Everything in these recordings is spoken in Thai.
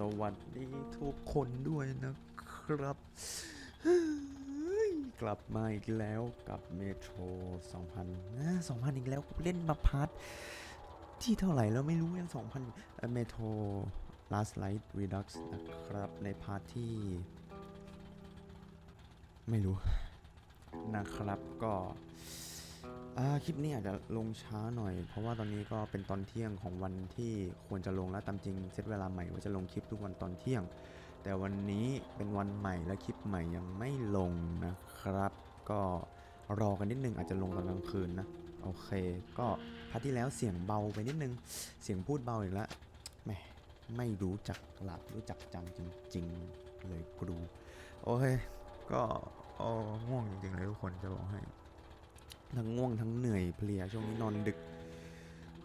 สวัสดีทุกคนด้วยนะครับ กลับมาอีกแล้วกับเมโทร2000นะ2000 อีกแล้วเล่นมาพาร์ทที่เท่าไหร่แล้วไม่รู้ยัง 2000เมโทร last light redux นะครับ ในพาร์ทที่ ไม่รู้นะครับก็ คลิปนี้อาจจะลงช้าหน่อย เพราะว่าตอนนี้ก็เป็นตอนเที่ยงของวันที่ควรจะลงแล้วตามจริงเซตเวลาใหม่ว่าจะลงคลิปทุกวันตอนเที่ยง แต่วันนี้เป็นวันใหม่และคลิปใหม่ยังไม่ลงนะครับ ก็รอกันนิดนึงอาจจะลงตอนกลางคืนนะโอเค ก็พาร์ทที่แล้วเสียงเบาไปนิดนึง เสียงพูดเบาอีกแล้วแหมไม่รู้จักหลับรู้จักจำจริงๆเลยครูโอเคก็โอ้ง่วงจริงๆเลยทุกคนจะบอกให้ ทั้งง่วงทั้งเหนื่อยเพลียช่วงนี้นอนดึก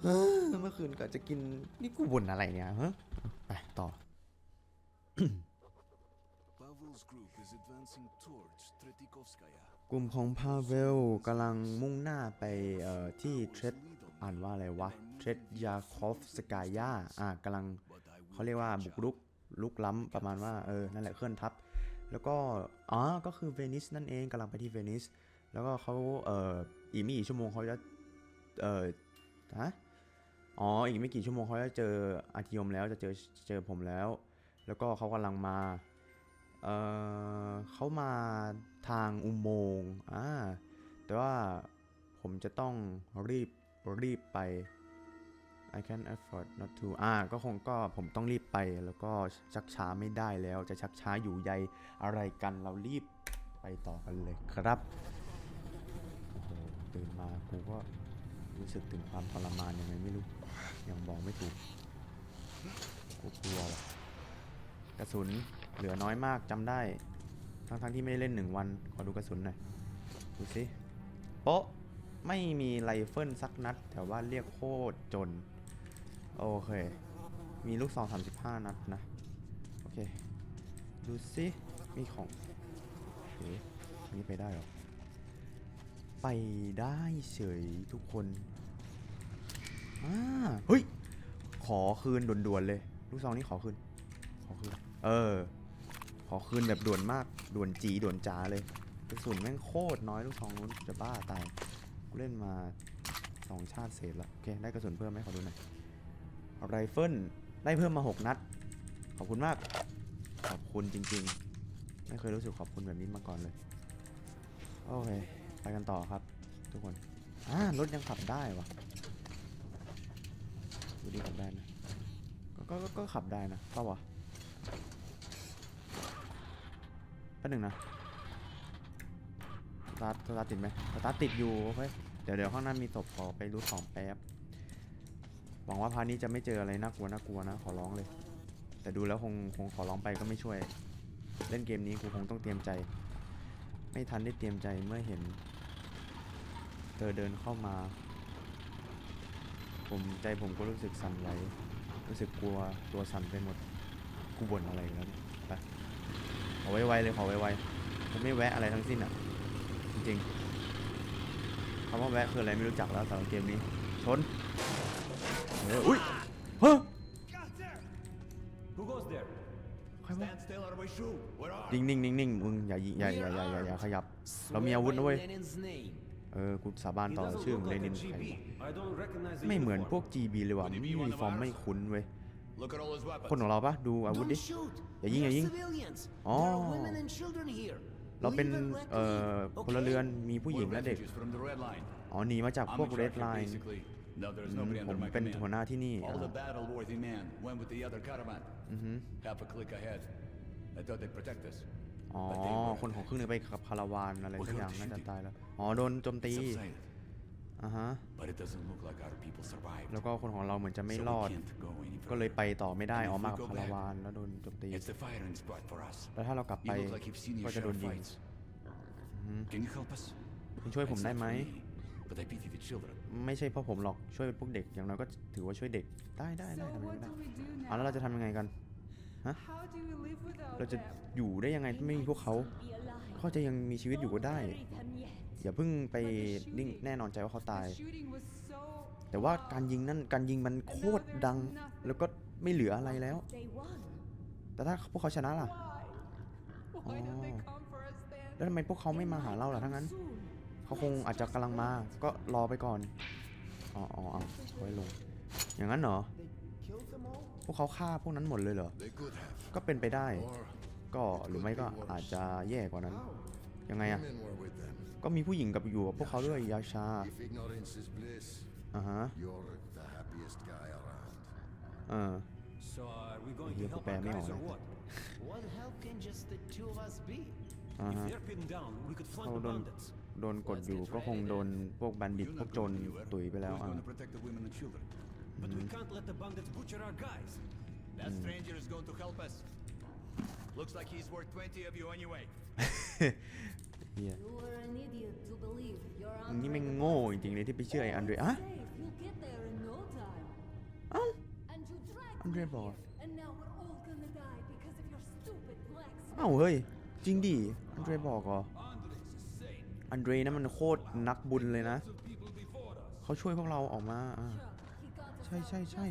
เอ้อเมื่อคืนก็จะกินนี่กูบ่นอะไรเนี่ยฮะไปต่อ Pavel's group is advancing towards Tretikovskaya. กลุ่มของพาเวลกำลังมุ่งหน้าไปเอ่อที่เทรดอ่านว่าอะไรวะ เทรดยาคอฟสกายาอ่ากำลัง But I will เขาเรียกว่าบุกรุกลุกล้ำประมาณว่าเออนั่นแหละเคลื่อนทัพแล้วก็อ๋อก็คือเวนิสนั่นเองกำลังไปที่เวนิสแล้วก็เขาเอ่อ อีกไม่กี่ชั่วโมงเขาจะ เอ่อ ฮะ อ๋อ อีกไม่กี่ชั่วโมงเขาจะเจออาทิยมแล้ว จะเจอ เจอผมแล้ว แล้วก็เขากำลังมา เอ่อเขามาทางอุโมงค์อ่า แต่ว่าผมจะต้องรีบ รีบไป I can afford not to อ่า ก็คงก็ผมต้องรีบไป แล้วก็ชักช้าไม่ได้แล้ว จะชักช้าอยู่ใยอะไรกัน เรารีบไปต่อกันเลยครับ ตื่นมากูก็รู้สึกถึงความทรมานยังไงไม่รู้ ยังบอกไม่ถูก กูกลัวว่ะกระสุนเหลือน้อยมากจำได้ ทั้งๆที่ไม่ได้เล่นหนึ่งวัน ขอดูกระสุนหน่อย ดูสิโป๊ะ ไม่มีไรเฟิลสักนัด แต่ว่าเรียกโคตรจน โอเค มีลูกซอง35 นัดนะ โอเค ดูสิ มีของเอ๊ะนี่ไปได้หรอ ไปได้เฉยทุกคนอ่าเฮ้ย ขอคืนด่วนๆเลย ลูกซองนี้ขอคืน ขอคืน เออ ขอคืนแบบด่วนมาก ด่วนจีด่วนจ๋าเลยกระสุนแม่งโคตรน้อยลูกซองนู้นจะบ้าตาย กูเล่นมาสองชาติเศษแล้วโอเค ได้กระสุนเพิ่มไหมขอดูหน่อยไรเฟิลได้เพิ่มมา 6 นัด ขอบคุณมาก ขอบคุณจริง ๆ ไม่เคยรู้สึกขอบคุณแบบนี้มาก่อนเลย โอเค ไปกันต่อครับ ทุกคน อ่ารถยังขับได้วะดูดีขับได้นะก็ก็ก็ก็ขับได้นะเปล่าวะแป๊บหนึ่งนะสตาร์ทสตาร์ทติดไหมสตาร์ทติดอยู่โอเคเดี๋ยวเดี๋ยวข้างหน้ามีศพขอไปรูทของแป๊บหวังว่าพานี้จะไม่เจออะไรน่ากลัวน่ากลัวนะ ขอร้องเลย แต่ดูแล้วคงคงขอร้องไปก็ไม่ช่วย เล่นเกมนี้กูคงต้องเตรียมใจ ไม่ทันได้เตรียมใจเมื่อเห็น เธอเดินเข้ามา ผมใจผมก็รู้สึกสั่นไหวรู้สึกกลัวตัวสั่นไปหมดกูบ่นอะไรกแล้วเนี่ยไปขอไวๆเลยขอไวๆผมไม่แวะอะไรทั้งสิ้นอะ จริงๆคำว่าแวะคืออะไรไม่รู้จักแล้วสำหรับเกมนี้ ชนเอออุ้ยเฮ้ย นิ่งนิ่งนิ่งนิ่งมึงอย่ายิอย่าอย่าอย่าอย่าอย่าขยับ เรามีอาวุธนะเว้ย Lenin's name. เออกูสาบาน He ต่อ doesn't ชื่อ look เล like นิ a นใคร GB. I don't recognize the ไม่เหมือน uniform. พวก GB เลยว่ะ Would มี he be ยู one นิ of ฟอร์ม ours? ไม่คุ้นเว้ย Look at all his weapons. คนของเราปะดูอาวุธ Don't ดิ shoot. Yeah, ying, They're yeah, ying. civilians. Oh. There are women and children here. เราเป็น Leave it เอ่อ quietly, พลเรือน okay? มีผู้หญิง We're และเด็ก refugees from the Red Line. อ๋อหนีมาจาก I'm พวก in Red charge here, Line basically. Now there's อืม nobody ผม under my เป็นหัวหน้า command. ที่นี่ All อ่า the battle-worthy men went with the other caravan. Half a click ahead. I thought they'd protect us. อ๋อ But they weren't. คนของครึ่งหนึงไปกับคาราวานอะไรโอ้ยสักอย่างโดนน่าจะ shooting ตายแล้ว อ๋อ โดนโจมตี Subsided. อ่าฮะ But it doesn't look like our people survived. แล้วก็คนของเราเหมือนจะไม่ So รอ we ด can't go any ก็เลย further. ไปต่อไม่ได้ And if อ๋อ we มากับ go คาราวาน back, แล้วโดนโจมตี It's the firing spot for us. แล้วถ้าเรากลับไป You look like you've seen ก็ your จะ share โด of นยิง fights. Can you help us? คุณช่วยผมได้ไหม It's not for me, But I pity the children. ไม่ใช่เพราะผมหรอกช่วยพวกเด็กอย่างน้อยก็ถือว่าช่วยเด็กได้ได้ได้ So ทำไม what ไม่ได้ do we do อะแล้วเราจะ now? ทำยังไงกัน How do we live without เราจะ them? อยู่ได้ยังไงถ้าไม่มีพวกเขา เขาจะยังมีชีวิตอยู่ก็ได้ อย่าเพิ่งไปนิ่งแน่นอนใจว่าเขาตาย The shooting was so แต่ว่าการยิงนั่นการยิงมันโคตรดัง แล้วก็ไม่เหลืออะไรแล้ว They won. แต่ถ้าพวกเขาชนะล่ะ Why? Why don't they Oh. come for us then? แล้วทำไมพวกเขาไม่มาหาเราล่ะทั้งนั้น เขาคงอาจจะกำลังมา ก็รอไปก่อน อ๋ออ๋อเอาไว้ลง อย่างนั้นเหรอ They killed them all? พวกเขาฆ่าพวกนั้นหมดเลยเหรอ They could have. ก็เป็นไปได้ Or ก็หรือไม่ก็อาจจะแย่กว่านั้น ยังไงอะ women were with them. ก็มีผู้หญิงกับอยู่กับพวกเขาด้วยยาชา If ignorance is bliss, อ่าฮะ you're the happiest guy around. เออ So are we going Hier to help kupaya our mo, guys or no? what? What help can just the two of us be? อ่า If ฮะ they're pinned down, we could flank Hold the on. bandits. โดนกดอยู่ก็คงโดนพวกบัณฑิต You're พวก not โจร going anywhere. ตุ๋ยไปแล้ว Who's อะ going to protect the women and children? But Mm-hmm. we can't let the bandits butcher our guys. That stranger is going to help us. Looks like he's worth 20 of you anyway. เฮีย You were an idiot to believe you're นี่แม่งโง่จริงๆเลยที่ไปเชื่อไอ้อันเดรอะ safe. You'll get there in no time. เอ้า And you dragged Andre me บอก here, and now we're all gonna die because of your stupid black เอ้าเฮ้ย จริงดิ อันเดรบอกเหรอ อันเดรนั่นมันโคตรนักบุญเลยนะ เขาช่วยพวกเราออกมาใช่ใช่ใช่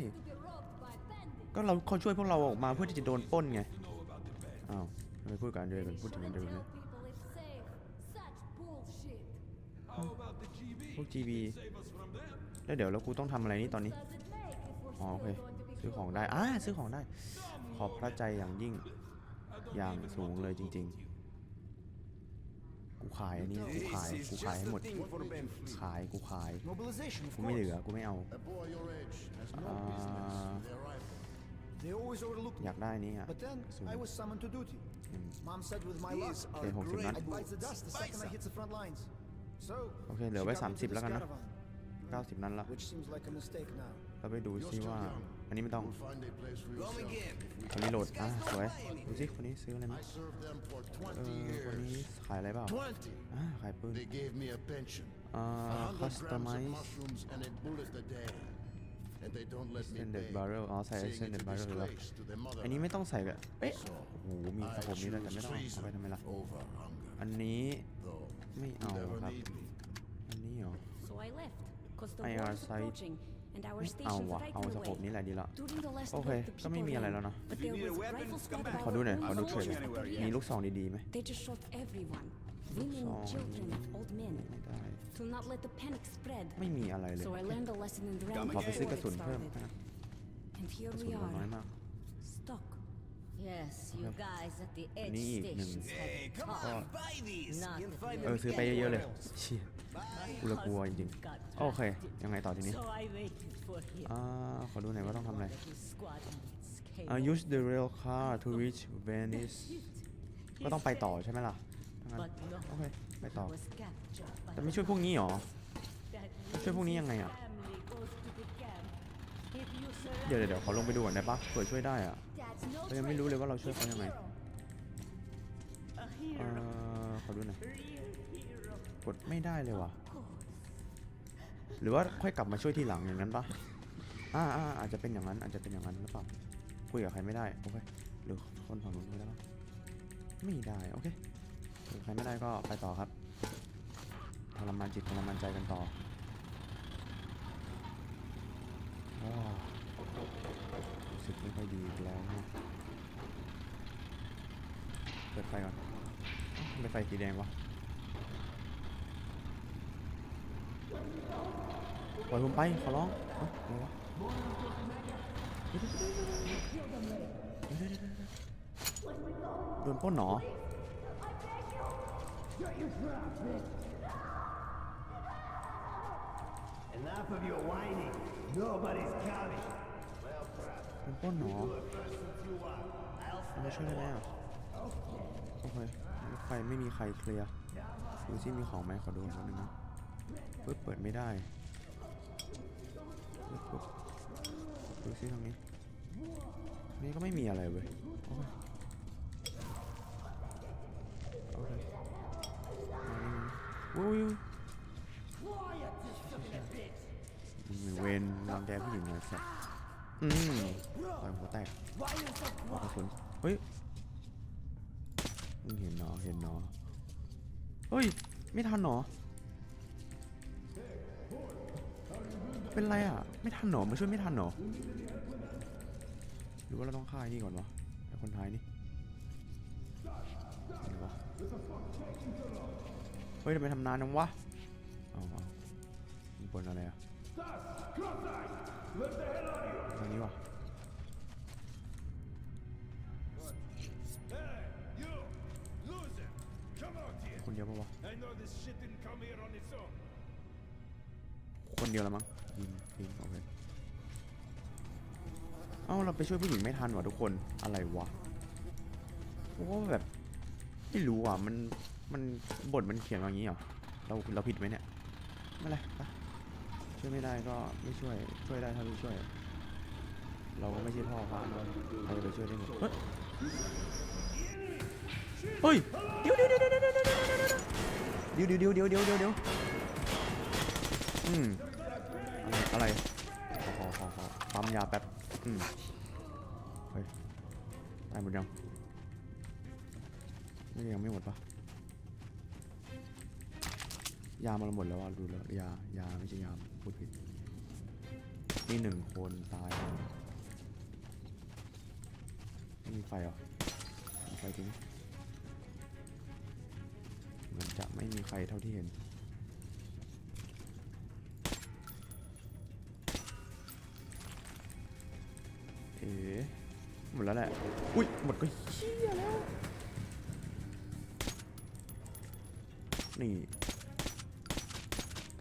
ก็เราเขาช่วยพวกเราออกมาเพื่อที่จะโดนป้นไงอ้าวทำไมพูดกับอันเดรกันพูดถึงอันเดรเลยพวก GB แล้วเดี๋ยวแล้วกูต้องทำอะไรนี่ตอนนี้อ๋อโอเคซื้อของได้อ่าซื้อของได้ ขอบพระใจอย่างยิ่งอย่างสูงเลยจริง ๆ ขายอันนี้กูขาย กูขายให้หมด ขาย กูขาย กูไม่เหลือ กูไม่เอา อยากได้นี่ฮะสูงโอเคหกสิบนัดโอเค เหลือไว้สามสิบแล้วกันนะเก้าสิบนัดละเราไปดูซิว่า อันนี้ไม่ต้อง You'll find a place for yourself. คนนี้โหลดอะสวยดูสิคนนี้ซื้ออะไรไหม I served them for เอ20อคนนี้ years. ขายอะไรเปล่า 20. อ่าขายปืน They gave me a pension. อ่า A คั hundred สตอ grams มไม of ซ์ mushrooms and a bullet a day. And they don't let me Extended pay. barrel อ๋อใส่ saying extended it's a barrel เหรอ disgrace to the อันนี้ motherland. ไม่ต้องใส่กันเอ๊ะ So, โอ้โหมีสะ I ผมนี่แล้วแต่ไม่ choose ต้องเอา treason ไปทำไมล่ะ over hunger. อันนี้ Though ไม่เอา you never ครับ need me. อันนี้เหรอ So I left, because the IR war เอาวะเอาสกปนี้แหละดีละโอเค ก็ไม่มีอะไรแล้วเนาะขอดูหน่อย ขอดูเทรดมีลูกซองดีๆไหมลูกซองไม่ได้ ไม่มีอะไรเลยขอไปซื้อกระสุนเพิ่มนะกระสุนน้อยมาก Yes, you guys at the edge stations had top. Not เออซื้อไปเยอะๆเลยเชี่ย กูละกลัวจริง husband got ๆโอเค ยังไงต่อทีนี้ So I waited for him. อ่าขอดูหน่อยว่าต้องทำอะไร That his squad needs อ่า chaos. use the rail car to reach Venice ก็ต้องไปต่อใช่ไหมล่ะถ้างั้น But no, โอเคไปต่อ was captured by แต่ไม่ช่วยพวกนี้หรอ that ช่วยพวกนี้ยังไงอะ family goes to the camp. If you เดี๋ยว surrender, เดี๋ยวขอลงไปดูก่อนได้ปะเผื่อช่วยได้อะ that's no เรายังไม่รู้เลยว่าเราช่วยเขายังไง A เอ่ hero, อขอดูหน่อย real hero. ก ดไม่ได้เลยว่ะ หรือว่าค่อยกลับมาช่วยทีหลังอย่างนั้นปะอ่าอ่าอาจจะเป็นอย่างนั้นอาจจะเป็นอย่างนั้นหรือเปล่าคุยกับใครไม่ได้โอเคหรือคนฝั่งนู้นคุยได้ปะไม่ได้โอเคคุยใครไม่ได้ก็ไปต่อครับทรมานจิตทรมานใจกันต่อว้าวรู้สึกไม่ค่อยดีแล้วเนี่ยเปิดไฟก่อนเอ้าทำไมไฟสีแดงวะ ปล่อยผมไป ขอร้องอะไรวะโดนป้นหนอโดนป้นหนอมาช่วยได้ไหมอะโอเคไฟไม่มีใครเคลียร์ดูซิมีของไหมขอดูหน่อยนึงนะเปิดเปิดไม่ได้ ดูซิทางนี้ นี่ก็ไม่มีอะไรเว้ยโอเคโอ้ยมีเวนรังแกผู้หญิงเลยสัสอืมต่อยหัวแตกหัวกระสุนเฮ้ยมึงเห็นเนาะเห็นเนาะเฮ้ย ไม่ทันเหรอ เป็นไรอะ ไม่ทันหรอมาช่วยไม่ทันหรอหรือว่าเราต้องฆ่าไอ้นี่ก่อนวะไอคนท้ายนี่ไหนวะเฮ้ยทำไมทำนานจังวะเอาเอามีบนอะไรอะทางนี้วะคนเดียวปะวะคนเดียวแล้วมั้ง เอ้าเราไปช่วยผู้หญิงไม่ทันว่ะทุกคนอะไรวะเพราะว่าแบบไม่รู้อะมันมันบทมันเขียนอย่างนี้เหรอเราเราผิดไหมเนี่ยไม่เป็นไรไปช่วยไม่ได้ก็ไม่ช่วยช่วยได้ถ้าไม่ช่วย เราก็ไม่ใช่พ่อพระเนอะเราจะไปช่วยได้หมดเฮ้ยเฮ้ยเดี๋ยวเดี๋ยวเดี๋ยวเดี๋ยวเดี๋ยวเดี๋ยวเดี๋ยวเดี๋ยวเดี๋ยวเดี๋ยวเดี๋ยวเดี๋ยวอืมอะไรอะไรขอขอขอขอปั๊มยาแป๊บ อืมเฮ้ยตายหมดยังไม่ยังไม่หมดปะยามันหมดแล้วอะดูแล้วยายาไม่ใช่ยาพูดผิดนี่หนึ่งคนตายไม่มีไฟหรอไฟจริงมเหมือนจะไม่มีใครเท่าที่เห็น อ๋หมดแล้วแหละ อุ้ย หมดก็เชี่ยแล้ว นี่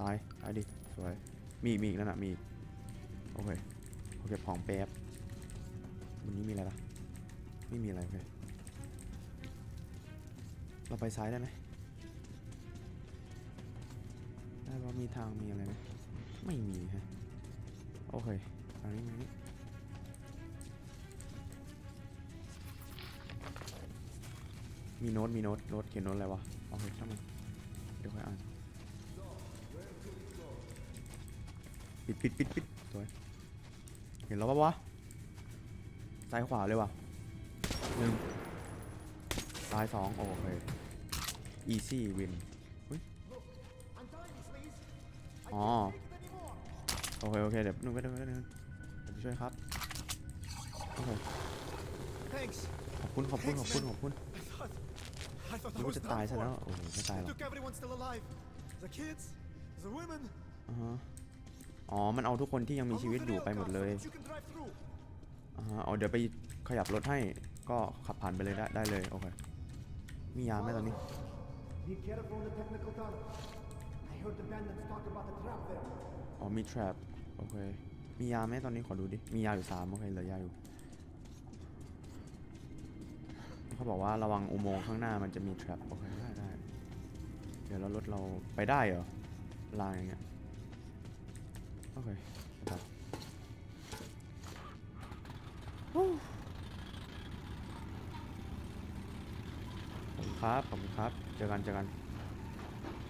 ตาย ตายดิ สวย มีมีอีกนั่นนะมี โอเค โอเคของแป๊บวันนี้มีอะไรล่ะไม่มีอะไร โอเค เราไปซ้ายได้ไหมได้ว่ามีทางมีอะไรไหมไม่มีฮะ โอเคทางนี้มานี้ มีโน้ตมีโน้ตโน้ตเขียนโน้ตอะไรวะโอเคช่างมันเดี๋ยวค่อยอ่านปิดปิดปิดปิดสวยเห็นแล้วปะวะซ้ายขวาเลยวะหนึ่งซ้ายสองโอเค easy win อ๋อโอเคโอเคเดี๋ยวนึงไปนึงไปนึงเดี๋ยวไปช่วยครับโอเคขอบคุณขอบคุณขอบคุณขอบคุณ I thought, I thought นึ I กว่า was จะตาย done ซะแล้ว for. โอ้โหไม่ตายหร They อก took everyone still alive. The kids, the women. อ่าฮะอ๋อ มันเอาทุกคนที่ยังมี I'll ชีวิต move อยู่ the ไปหมด rail เล car ย so that you can drive through. อ่าฮะเอาเดี๋ยวไปขยับรถให้ ก็ขับผ่านไปเลยได้ได้เลย โอเค มียาไหมตอนนี้ Be careful on the technical tunnel. I heard the bandits talk about the trap there. อ๋อมี trap โอเค มียาไหมตอนนี้ขอดูดิ มียาอยู่สามโอเคเหลือยาอยู่ เขาบอกว่าระวังอุโมงค์ข้างหน้ามันจะมี trap โอเคได้ได้ เดี๋ยวเรารถเราไปได้เหรอลางอย่างเงี้ยโอเคไปฮู้ขอบคุณครับขอบคุณครับเจอกันเจอกัน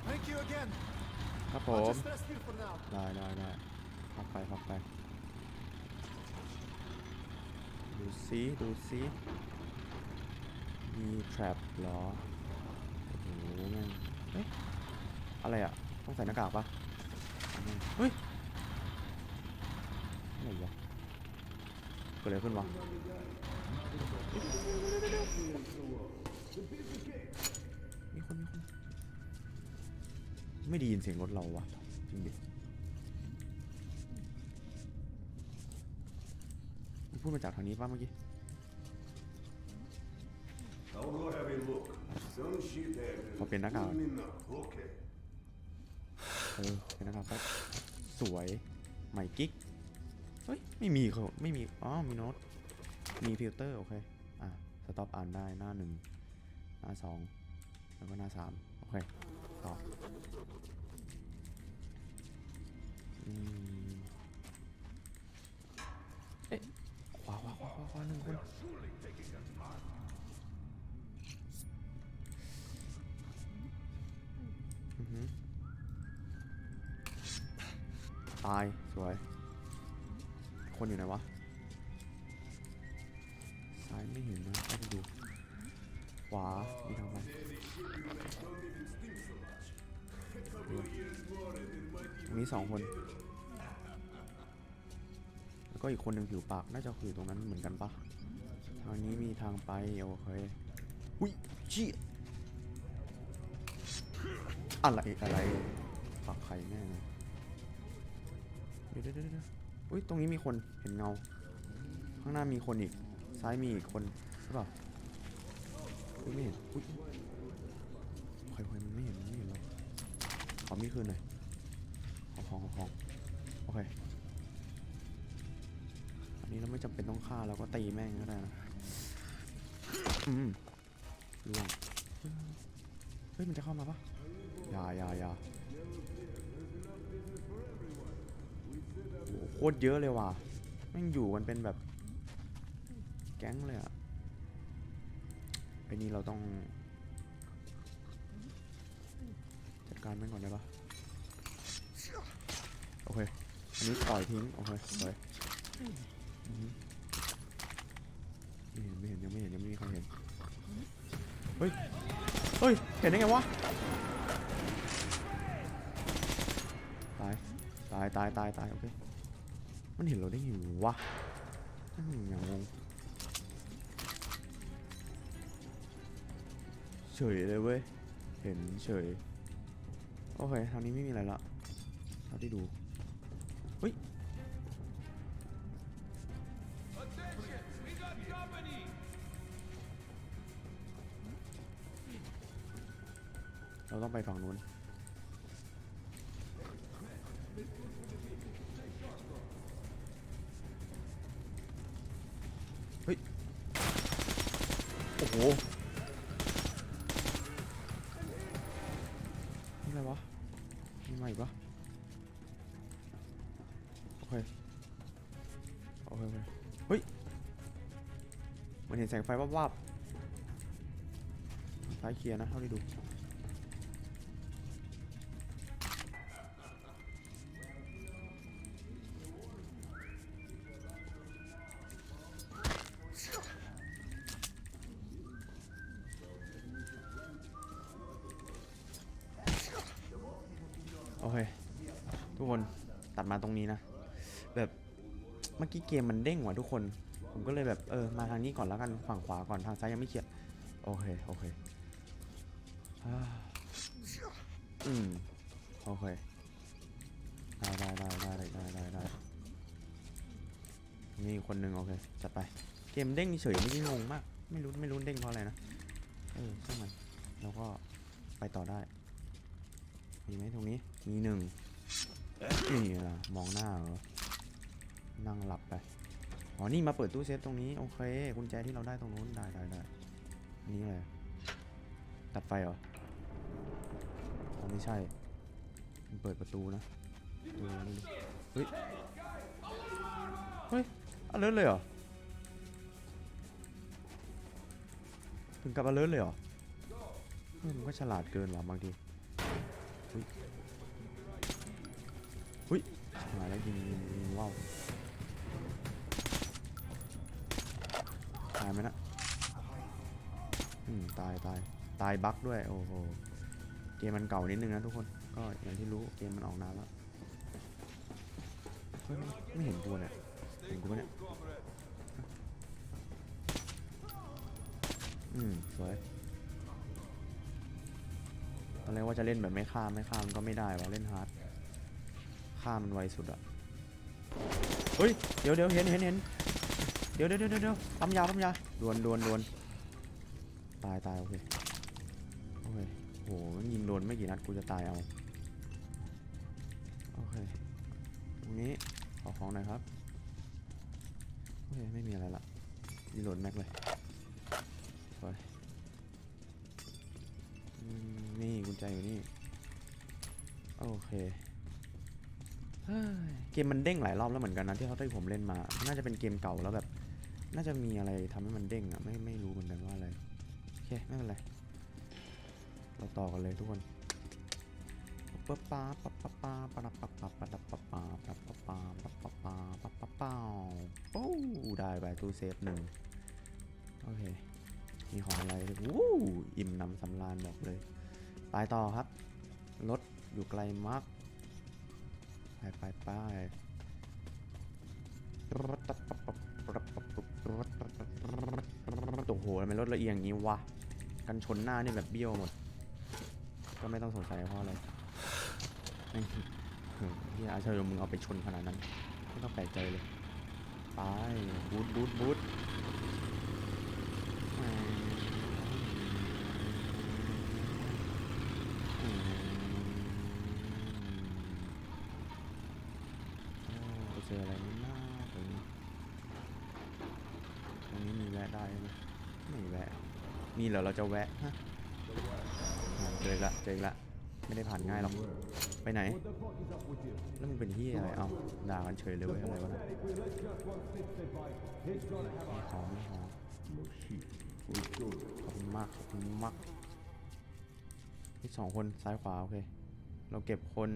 Thank you again. ครับผ I'll ม just rest here for now. ได้ได้ได้พักไปพักไปดูซิดูซิ มี trap เหรอ โอ้โหแม่งเอ๊ะอะไรอะ ต้องใส่หน้ากากปะเฮ้ยอะไรวะเกิดอะไรขึ้นวะมีคนมีคนไม่ได้ยินเสียงรถเราวะจริงดิพูดมาจากทางนี้ป่ะเมื่อกี้ I'll go have a look. Some shit ขอเปลี่ยนน้ากากก่อน enough. Okay. เออเป็นน้ากากแป๊บสวยใหม่กิ๊กเฮ้ยไม่มีเขาไม่มีอ๋อมีโน้ตมีฟิลเตอร์โอเคอะสต็อปอ่านได้หน้าหนึ่งหน้าสองแล้วก็หน้าสามโอเคต่อเอ๊ะขวาขวาขวาขวาขวาหนึ่งคน ตาย สวย คนอยู่ไหนวะ ซ้ายไม่เห็นนะต้องดู ขวา มีทางไปตรงนี้สองคน แล้วก็อีกคนหนึ่งผิวปาก น่าจะคือตรงนั้นเหมือนกันปะทางนี้มีทางไป โอเคอุ้ยชี้อะไร อะไรปักไข่แน่เลย ดี๋ยวเดี๋ยวเดี๋ยวเดี๋ยวอุ้ยตรงนี้มีคนเห็นเงา ข้างหน้ามีคนอีก ซ้ายมีอีกคนใช่ป่ะอุ้ยไม่เห็นอุ้ยใครใครมันไม่เห็นมันไม่เห็นเราขอมีคืนหน่อยขอของขอของโอเคอันนี้เราไม่จำเป็นต้องฆ่าเราก็ตีแม่งก็ได้นะอืมล่วงเฮ้ยมันจะเข้ามาปะอย่าอย่าอย่า คตรเยอะเลยว่ะแม่งอยู่กันเป็นแบบ แก๊งเลยอะไอ้นี่เราต้องจัดการม่งก่อนได้ปะโอเค อันนี้ปล่อยทิ้ง โอเคปล่อยไม่เห็นไม่เห็นยังไม่เห็นยังไม่มีใครเห็น เฮ้ย เฮ้ย เห็นได้ไงวะ ตาย ตาย ตาย ตาย ตาย โอเค มันเห็นเราได้ไงวะอย่างงงเฉยเลยเว้ย เห็นเฉย โอเคทางนี้ไม่มีอะไรละเท่าที่ดูเฮ้ยเราต้องไปฝั่งนู้น หนี่อะไรวะมีมาอีกปะโอเคโอเคโอเคเฮ้ยมันเห็นแสงไฟวับวับๆซ้ายเคลียร์นะเท่าที่ดู มื่อกี้เกมมันเด้งว่ะทุกคน ผมก็เลยแบบเออมาทางนี้ก่อนแล้วกันฝั่งขวาก่อนทางซ้ายยังไม่เขียนโอเคโอเคอืมโอเคได้ได้ได้ได้ได้ได้ได้นี่คนหนึ่งโอเคจัดไปเกมเด้งเฉยไม่ได้งงมาก ไม่รู้ไม่รู้เด้งเพราะอะไรนะเออช่างมันแล้วก็ไปต่อได้มีไหมตรงนี้มีหนึ่งนี่ล่ะมองหน้าเหรอ นั่งหลับไป อ๋อ นี่มาเปิดตู้เซฟตรงนี้ โอเคกุญแจที่เราได้ตรงนู้นได้ได้ได้นนี้อะไรตัดไฟเหรออ๋อไม่ใช่ มันเปิดประตูนะดูนี่เฮ้ย เฮ้ยอเลิร์เลยเหรอ ถึงกับอเลิร์เลยเหรอเออมันก็ฉลาดเกินว่ะบางทีอุ้ยอุ้ยมาแล้วยิงยิงยิงว้าวายไหมนะอืมตายตายตายบั๊กด้วยโอ้โหเกมมันเก่านิดนึงนะทุกคน ก็อย่างที่รู้เกมมันออกนานแล้วเฮ้ยไม่เห็นกูเนี่ยเห็นกูเนี่ยอืมสวยตอนแรกว่าจะเล่นแบบไม่ข้ามไม่ข้ามก็ไม่ได้วะเล่นฮาร์ดข้ามมันไวสุดอะเฮ้ยเดี๋ยวเดี๋ยวเห็นเห็นเห็น เดี๋ยวเดี๋ยวเดี๋ยวเดี๋ยวปั๊มยาปั๊มยาดวนดวนดวนตายตายโอเคโอเคโหมันยิงโดนไม่กี่นัดกูจะตายเอาโอเคตรงนี้ขอของหน่อยครับโอเคไม่มีอะไรละรีโหลดแม็กเลยสวยอืมนี่กุญแจอยู่นี่โอเค เกมมันเด้งหลายรอบแล้วเหมือนกันนะที่เขาที่ผมเล่นมา น่าจะเป็นเกมเก่าแล้วแบบ น่าจะมีอะไรทำให้มันเด้งอะไม่ไม่รู้เหมือนกันว่าอะไรโอเคไม่เป็นไรเราต่อกันเลยทุกคนปั๊บป้าปั๊บปั๊บป้าปั๊บปั๊บปั๊บปั๊บปั๊บป้าปั๊บปั๊บป้าปั๊บปั๊บป้าปั๊บปั๊บป้าโอ้ได้ไปตู้เซฟหนึ่งโอเคมีของอะไรวู้อิ่มหนำสำราญบอกเลย ไปต่อครับรถอยู่ไกลมาก ไปไปไปโอ้โหทำไมรถละเอียงอย่างนี้วะ กันชนหน้านี่แบบเบี้ยวหมด ก็ไม่ต้องสงสัยเพราะอะไรแม่งที่อาชญมึงเอาไปชนขนาดนั้น ไม่ต้องแปลกใจเลย ไป บูทบูทบูทโอ้ เจออะไรนี่น่าตรงนี้ตรงนี้มีแวะได้ไหมไม่แวะ มีเหรอเราจะแวะฮะเจอละเจอละไม่ได้ผ่านง่ายหรอกไปไหน แล้วมึงเป็นที่อะไรเอ้าด่ากันเฉยเลยเว้ยอะไรวะไม่หอมไม่หอมขอบคุณมากขอบคุณมากนี่สองคนซ้ายขวาโอเค เราเก็บคน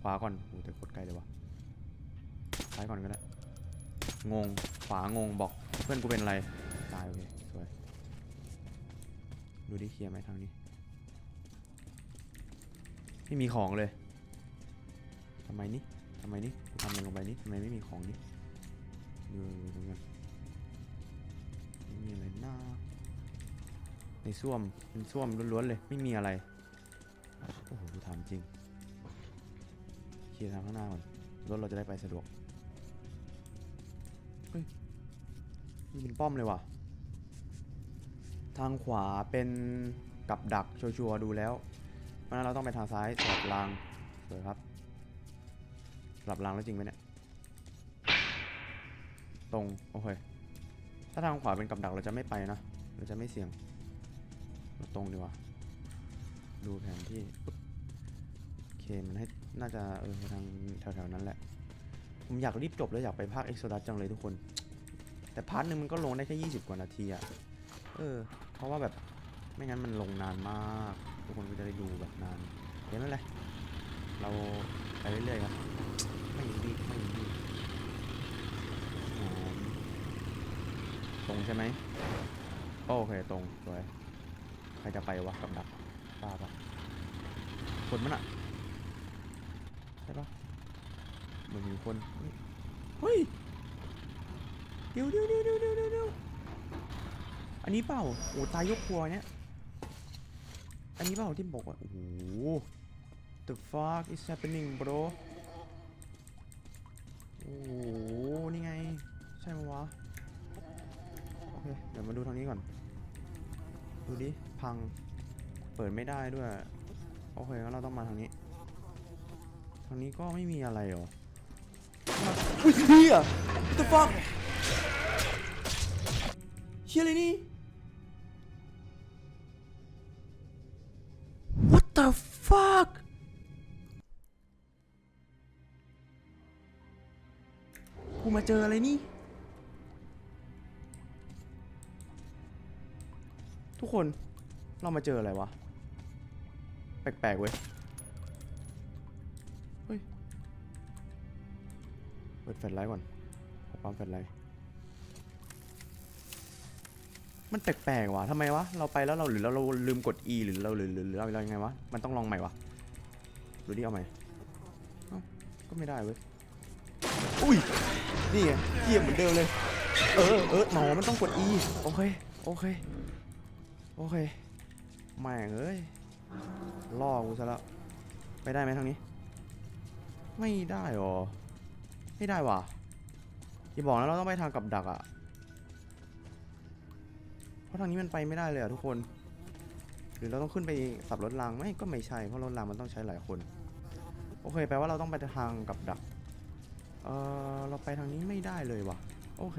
ขวาก่อนโอ้แต่โคตรไกลเลยว่ะ ซ้ายก่อนก็ได้ งง ขวางง บอก เพื่อนกูเป็นอะไร ตายโอเค สวย ดูดิเคลียร์ไหมทางนี้ ไม่มีของเลย ทำไมนี่ ทำไมนี่กูทำอะไรลงไปนี่ทำไมไม่มีของนี่ดูดูกันไม่มีอะไรน่าในส้วมเป็นส้วมล้วนๆเลย ไม่มีอะไร โอ้โหกูถามจริง เคลียร์ทางข้างหน้าก่อน รถเราจะได้ไปสะดวก นี่เป็นป้อมเลยว่ะ ทางขวาเป็นกับดักชัวร์ๆดูแล้วเพราะนั้นเราต้องไปทางซ้ายสลับรางสวยครับสลับรางแล้วจริงไหมเนี่ย ตรง โอเค ถ้าทางขวาเป็นกับดักเราจะไม่ไปนะ เราจะไม่เสี่ยงเราตรงดีกว่า ดูแผนที่โอเคมันให้น่าจะเออทางแถวๆนั้นแหละ ผมอยากรีบจบแล้วอยากไปภาคเอ็กซ์โซดัสจังเลยทุกคน แต่พาร์ทหนึ่งมันก็ลงได้แค่ 20 กว่านาทีอะเออ เพราะว่าแบบไม่งั้นมันลงนานมาก ทุกคนก็จะได้ดูแบบนานเดี๋ยวไม่เป็นไรเราไปเรื่อยๆครับไม่รีบไม่รีบอ่าตรงใช่ไหมโอเคตรงสวยใครจะไปวะกับดักป้าปะคนมันอะใช่ปะเหมือนมีคนเฮ้ย เดี๋ยวเดี๋ยวเดี๋ยวเดี๋ยวเดี๋ยวเดี๋ยวอันนี้เปล่าโอ้ตายยกครัวเนี้ยอันนี้เปล่าที่บอกว่า โอ้โห the fuck is happening bro โอ้โห นี่ไง ใช่ไหมวะ โอเค เดี๋ยวมาดูทางนี้ก่อน ดูดิ พัง เปิดไม่ได้ด้วย โอเคงั้นเราต้องมาทางนี้ ทางนี้ก็ไม่มีอะไรหรออุ้ยเฮีย the fuck เฮียอะไรนี่ What the fuck กูมาเจออะไรนี่ ทุกคนเรามาเจออะไรวะ แปลกๆเว้ย เฮ้ย เปิดแฟลชไลท์ก่อนขอปั๊มแฟลชไลท์ มันแปลกๆว่ะทำไมวะ เราไปแล้วเราหรือเราเราลืมกด E หรือเราหรือหรือหรือเราเรายังไงวะ มันต้องลองใหม่วะดูดิเอาใหม่ก็ไม่ได้เว้ย อุ้ย นี่ไงเกียบเหมือนเดิมเลย เออเออหนอมันต้องกด E โอเค โอเค โอเคแม่งเอ้ย ล่อกูซะแล้ว ไปได้ไหมทางนี้ ไม่ได้หรอ ไม่ได้ว่ะอย่าบอกนะเราต้องไปทางกับดักอะ ราะทางนี้มันไปไม่ได้เลยอะทุกคน หรือเราต้องขึ้นไปสับรถรางไม่ก็ไม่ใช่เพราะรถรางมันต้องใช้หลายคน โอเคแปลว่าเราต้องไปทางกับดัก เออเราไปทางนี้ไม่ได้เลยว่ะ โอเค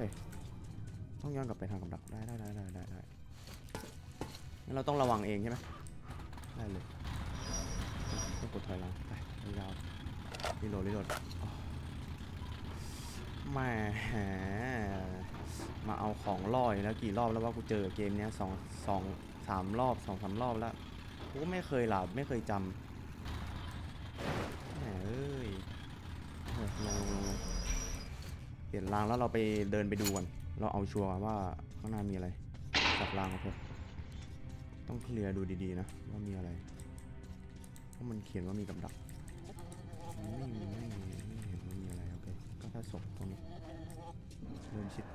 ต้องย้อนกลับไปทางกับดักได้ได้ได้ได้ได้ได้งั้นเราต้องระวังเองใช่ไหมได้เลยต้องกดถอยหลังไปยาวรีโหลดรีโหลดแหม มาเอาของล่อยแล้วกี่รอบแล้วว่ากูเจอเกมเนี้ยสองสองสามรอบสองสามรอบแล้วกูก็ไม่เคยหลับไม่เคยจำแหมเอ้ยเฮ้ยลงลงลงเปลี่ยนรางแล้วเราไปเดินไปดูกันเราเอาชัวร์ว่าข้างหน้ามีอะไรจับรางโอเคต้องเคลียร์ดูดีๆนะว่ามีอะไรเพราะมันเขียนว่ามีกับดักไม่มีไม่มีไม่เห็นว่ามีอะไรโอเคก็แค่ศพตรงนี้เดินชิด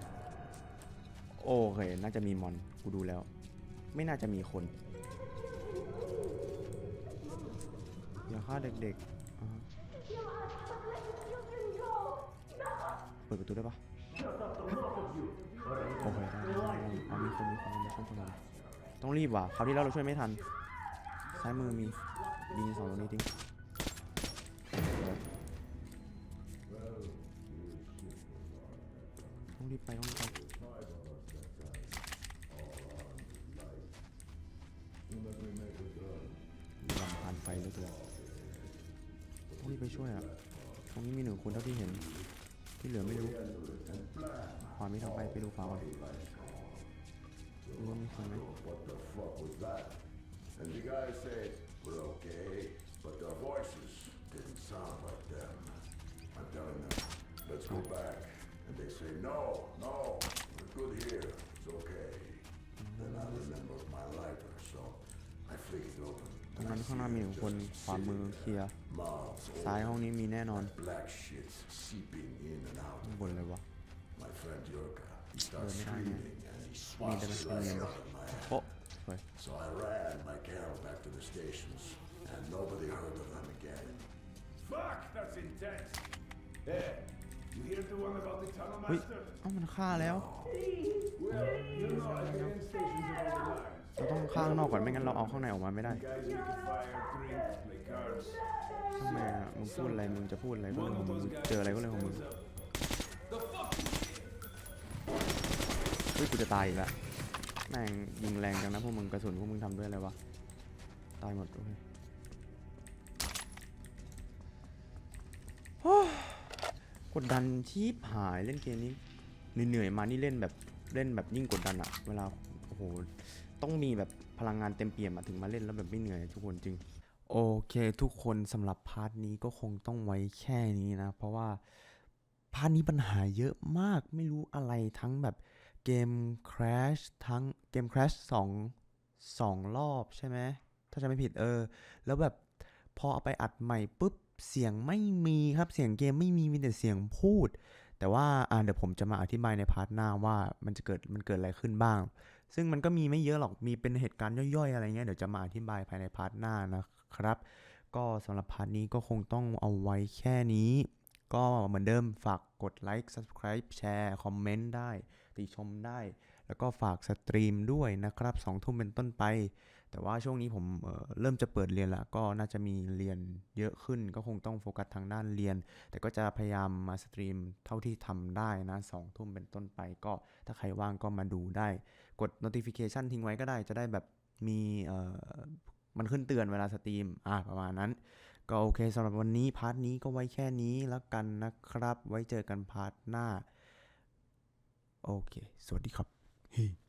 โอเค น่าจะมีมอน กูดูแล้ว ไม่น่าจะมีคน อย่าฆ่าเด็กๆ เปิดประตูได้ปะโอเคได้เอามีคนมีคนมีคนคนต้องรีบว่ะ คราวที่แล้วเราช่วยไม่ทัน ซ้ายมือมียิงสองตัวนี้ทิ้งต้องรีบไปต้องรีบไป ช่วยอะ ตรงนี้มีหนึ่งคนเท่าที่เห็น ที่เหลือไม่รู้ขวามีทางไปไปดูขวาก่อนดูว่ามีคนไหม And the guy said, we're okay, but their voices didn't sound like them. I'm telling them, let's go back. And they say, no, no, we're good here, it's okay. Then I remembered my lighter, so I flick it open. ตรงนั้นข้างหน้ามีหนึ่งคนขวามือเคลียร์ Mouths ซ้ายห้องนี้มีแน่นอน black shit seeping in and out. ข้างบนเลยวะ My friend Yurka, he starts Well, screaming and he มี swats แต่ไม่ the เป็น lights เงิน out of my hand. โอ้สวย So I ran my Carol back to the stations, and nobody heard of them again. Fuck, that's intense. Hey, you hear the one about the tunnel เฮ้ย master? เอ้ามันฆ่าแล้ว Well, you know I've been in stations ข้างนอกก่อนไม่งั้นเราเอาข้างในออกมาไม่ได้ทำไมอะมึงพูดอะไรมึงจะพูดอะไรก็เรื่องของมึงเจออะไรก็เรื่องของมึงเฮ้ยกูจะตายอีกแล้วแม่งยิงแรงจังนะพวกมึงกระสุนพวกมึงทำด้วยอะไรวะตายหมดโอเคโอ้ยกดดันชีพหายเล่นเกมนี้เหนื่อยมานี่เล่นแบบเล่นแบบยิ่งกดดันอะเวลาโอ้โห ต้องมีแบบพลังงานเต็มเปี่ยมถึงมาเล่นแล้วแบบไม่เหนื่อยทุกคนจริง โอเค ทุกคนสำหรับพาร์ทนี้ก็คงต้องไว้แค่นี้นะ เพราะว่าพาร์ทนี้ปัญหาเยอะมากไม่รู้อะไรทั้งแบบเกม crash ทั้งเกม crash สองสองรอบใช่ไหมถ้าจะไม่ผิดเออ แล้วแบบพอเอาไปอัดใหม่ปุ๊บเสียงไม่มีครับเสียงเกมไม่มีมีแต่เสียงพูด แต่ว่าอ่าเดี๋ยวผมจะมาอธิบายในพาร์ทหน้าว่ามันจะเกิดมันเกิดอะไรขึ้นบ้าง ซึ่งมันก็มีไม่เยอะหรอกมีเป็นเหตุการณ์ย่อยๆ อะไรเงี้ยเดี๋ยวจะมาอธิบายภายในพาร์ทหน้านะครับ ก็สำหรับพาร์ทนี้ก็คงต้องเอาไว้แค่นี้ ก็เหมือนเดิมฝากกดไลค์ subscribe แชร์คอมเมนต์ได้ ติชมได้ แล้วก็ฝากสตรีมด้วยนะครับสองทุ่มเป็นต้นไป แต่ว่าช่วงนี้ผมเเริ่มจะเปิดเรียนละก็น่าจะมีเรียนเยอะขึ้น ก็คงต้องโฟกัสทางด้านเรียน แต่ก็จะพยายามมาสตรีมเท่าที่ทำได้นะสองทุ่มเป็นต้นไป ก็ถ้าใครว่างก็มาดูได้ กด notification ทิ้งไว้ก็ได้จะได้แบบมีมันขึ้นเตือนเวลาสตรีม อ่าประมาณนั้น ก็โอเคสำหรับวันนี้พาร์ทนี้ก็ไว้แค่นี้แล้วกันนะครับ ไว้เจอกันพาร์ทหน้า โอเค สวัสดีครับ hey.